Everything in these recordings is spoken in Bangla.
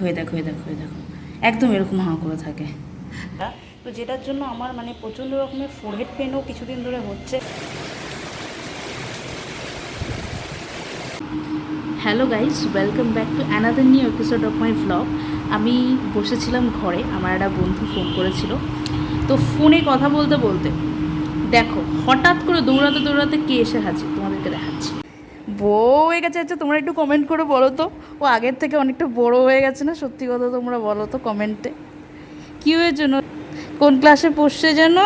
হয়ে দেখো হয়ে দেখো হয়ে দেখো। একদম এরকম হাঁ করে থাকে। তো যেটার জন্য আমার মানে প্রচণ্ড রকমের ফোরহেড পেনও কিছুদিন ধরে হচ্ছে। Hello guys welcome back to another new episode of my vlog আমি বসেছিলাম ঘরে আমার একটা বন্ধু ফোন করেছিল। তো ফোনে কথা বলতে বলতে দেখো হঠাৎ করে দৌড়াতে দৌড়াতে কে এসে হাজির? তোমাদেরকে দেখাচ্ছি। বউ হয়ে গেছে আচ্ছা তোমরা একটু কমেন্ট করে বলো তো। ও আগের থেকে অনেকটা বড় হয়ে গেছে না? সত্যি কথা তোমরা বলো তো কমেন্টে কী হয়েছে কোন ক্লাসে পড়ছে যেন?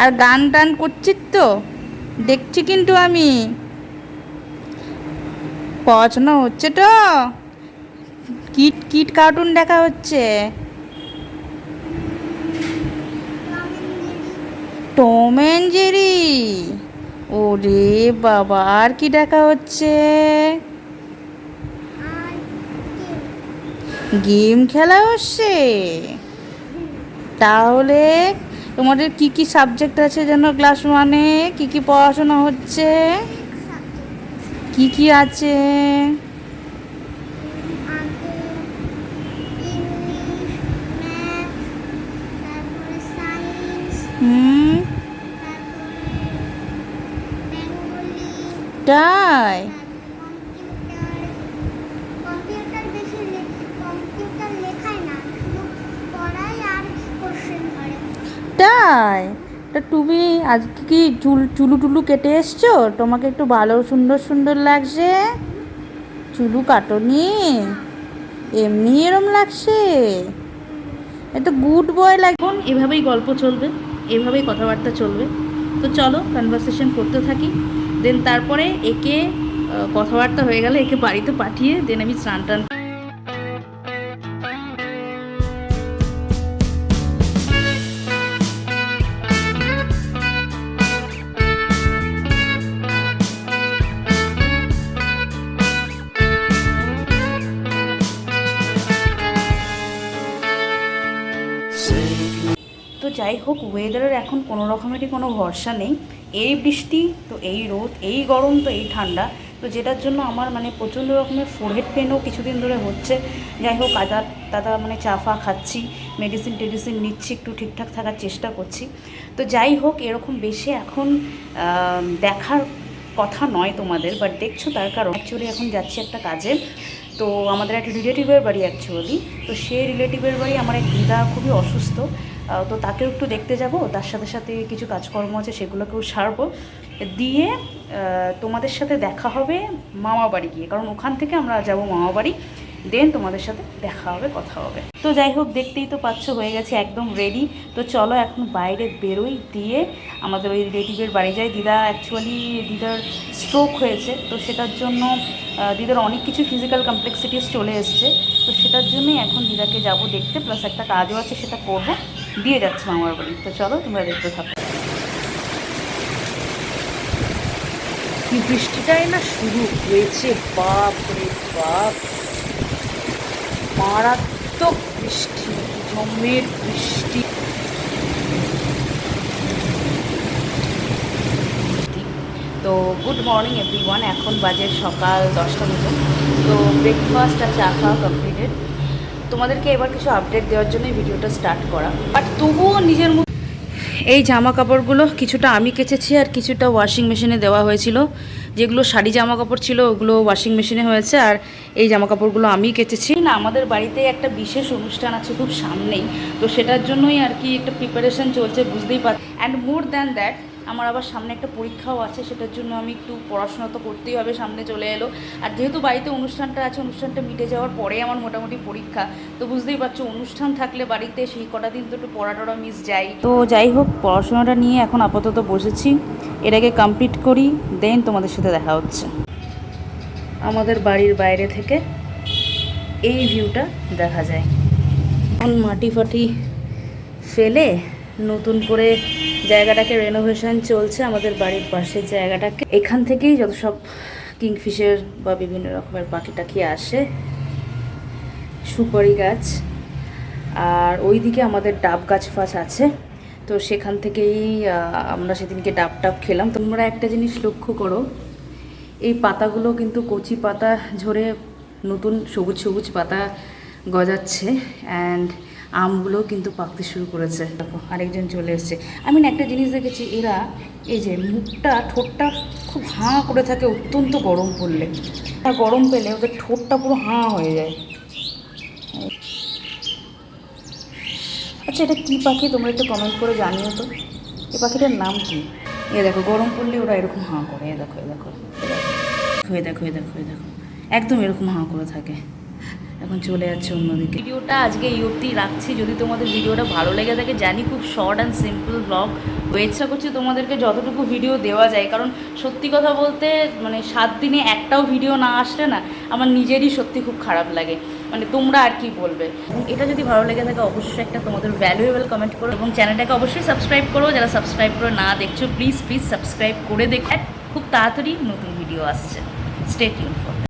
আর গান টান করছিস তো? দেখছি কিন্তু আমি। পড়াশোনা হচ্ছে তো? কিট কিট কার্টুন দেখা হচ্ছে। Tom and Jerry. ওরে বাবা আর কি দেখা হচ্ছে? গেম খেলা হচ্ছে? তাহলে তোমাদের কি কি সাবজেক্ট আছে যেন ক্লাস ওয়ানে কি কি পড়াশোনা হচ্ছে? কি কি আছে? হুম। করে তাই? তা তুমি আজকে কি চুল, চুলু টুলু কেটে এসছো? তোমাকে একটু ভালো, সুন্দর সুন্দর লাগছে? চুলু কাটনি? এমনি এরম লাগছে? এত গুড বয় লাগে এখন এভাবেই গল্প চলবে, এভাবেই কথাবার্তা চলবে। তো চলো কনভারসেশন করতে থাকি। দেন তারপরে একে কথাবার্তা হয়ে গেলে একে বাড়িতে পাঠিয়ে দেন আমি স্নান টান যাই হোক ওয়েদারের এখন কোনো রকমেরই কোনো ভরসা নেই। এই বৃষ্টি, তো এই রোদ, এই গরম, তো এই ঠান্ডা, তো যেটার জন্য আমার মানে প্রচণ্ড রকমের ফোরহেড পেনও কিছুদিন ধরে হচ্ছে। যাই হোক আদা দাদা মানে চা ফা খাচ্ছি মেডিসিন টেডিসিন নিচ্ছি, একটু ঠিকঠাক থাকার চেষ্টা করছি। তো যাই হোক, এরকম বেশি এখন দেখার কথা নয় তোমাদের বাট দেখছ তার কারণ। অ্যাকচুয়ালি এখন যাচ্ছি একটা কাজে। তো আমাদের একটা রিলেটিভের বাড়ি অ্যাকচুয়ালি তো সেই রিলেটিভের বাড়ি আমার এক দিদা খুবই অসুস্থ। তো তাকেও একটু দেখতে যাব, তার সাথে সাথে কিছু কাজকর্ম আছে, সেগুলোকেও সারবো। দিয়ে তোমাদের সাথে দেখা হবে মামা বাড়ি গিয়ে, কারণ ওখান থেকে আমরা যাব মামা বাড়ি, দেন তোমাদের সাথে দেখা হবে, কথা হবে। তো যাই হোক, দেখতেই তো পাচ্ছ, হয়ে গেছে একদম রেডি তো চলো এখন বাইরে বেরোই, দিয়ে আমাদের ওই রিলেটিভের বাড়ি যাই। দিদা অ্যাকচুয়ালি দিদার স্ট্রোক হয়েছে, তো সেটার জন্য দিদার অনেক কিছু ফিজিক্যাল কমপ্লেক্সিটিস চলে এসছে, তো সেটার জন্যই এখন দিদাকে যাব দেখতে প্লাস একটা কাজও আছে, সেটা করব। দিয়ে যাচ্ছে মামার বাড়ি। তো চলো, তোমরা দেখতে থাকো। কি বৃষ্টিটাই না শুরু হয়েছে বাপ রে বাপ। মারাত্মক বৃষ্টি, জমের বৃষ্টি। তো গুড মর্নিং এভরিওয়ান এখন বাজে সকাল দশটা মতো। তো ব্রেকফাস্ট আর চা খাওয়া কমপ্লিটেড তোমাদেরকে এবার কিছু আপডেট দেওয়ার জন্যই ভিডিওটা স্টার্ট করা। বাট তবুও নিজের এই জামা কাপড়গুলো কিছুটা আমি কেচেছি আর কিছুটা ওয়াশিং মেশিনে দেওয়া হয়েছিল। যেগুলো শাড়ি জামা কাপড় ছিল, ওগুলো ওয়াশিং মেশিনে হয়েছে আর এই জামা কাপড়গুলো আমি কেচেছি। না, আমাদের বাড়িতে একটা বিশেষ অনুষ্ঠান আছে খুব সামনেই। তো সেটার জন্যই আর কি একটা প্রিপারেশন চলছে, বুঝতেই পার অ্যান্ড মোর দ্যান দ্যাট আমার আবার সামনে একটা পরীক্ষাও আছে, সেটার জন্য আমি একটু পড়াশোনা তো করতেই হবে, সামনে চলে এলো। আর যেহেতু বাড়িতে অনুষ্ঠানটা আছে, অনুষ্ঠানটা মিটে যাওয়ার পরে আমার মোটামুটি পরীক্ষা। তো বুঝতেই পারছ, অনুষ্ঠান থাকলে বাড়িতে সেই কটা দিন তো একটু পড়া টড়া মিস যাই। তো যাই হোক, পড়াশোনাটা নিয়ে এখন আপাতত বসেছি। এটাকে কমপ্লিট করি দেন তোমাদের সাথে দেখা হচ্ছে। আমাদের বাড়ির বাইরে থেকে এই ভিউটা দেখা যায়। এখন মাটি ফাটি ফেলে নতুন করে জায়গাটাকে রেনোভেশন চলছে আমাদের বাড়ির পাশের জায়গাটাকে। এখান থেকেই যত সব কিংফিশের বা বিভিন্ন রকমের পাখি টাখি আসে, সুপারি গাছ, আর ওইদিকে আমাদের ডাব গাছ ফাছ আছে। তো সেখান থেকেই আমরা সেদিনকে ডাব টাব খেলাম। তোমরা একটা জিনিস লক্ষ্য করো, এই পাতাগুলো কিন্তু কচি পাতা ঝরে নতুন সবুজ সবুজ পাতা গজাচ্ছে। অ্যান্ড আমগুলো কিন্তু পাকতে শুরু করেছে। দেখো, আরেকজন চলে এসছে। আমি না একটা জিনিস দেখেছি, এরা এই যে মুখটা, ঠোঁটটা খুব হাঁ করে থাকে, অত্যন্ত গরম পড়লে। গরম পেলে ওদের ঠোঁটটা পুরো হাঁ হয়ে যায়। আচ্ছা এটা কী পাখি? তোমরা একটু কমেন্ট করে জানিও তো। এই পাখিটার নাম কি? এ দেখো, গরম পড়লে ওরা এরকম হাঁ করে। এ দেখো এ দেখো। এ দেখো এ দেখো এ দেখো। একদম এরকম হাঁ করে থাকে। এখন চলে যাচ্ছে অন্যদিকে। ভিডিওটা আজকে এই অবধি রাখছি। যদি তোমাদের ভিডিওটা ভালো লেগে থাকে, জানি খুব শর্ট অ্যান্ড সিম্পল ব্লগ ইচ্ছা করছি তোমাদেরকে যতটুকু ভিডিও দেওয়া যায়। কারণ সত্যি কথা বলতে মানে সাত দিনে একটাও ভিডিও না আসলে না, আমার নিজেরই সত্যি খুব খারাপ লাগে। মানে তোমরা আর কি বলবে? এটা যদি ভালো লেগে থাকে, অবশ্যই একটা তোমাদের ভ্যালুয়েবল কমেন্ট করো। এবং চ্যানেলটাকে অবশ্যই সাবস্ক্রাইব করো। যারা সাবস্ক্রাইব করে না দেখছ প্লিজ প্লিজ সাবস্ক্রাইব করে দেখে। খুব তাড়াতাড়ি নতুন ভিডিও আসছে। State Yoon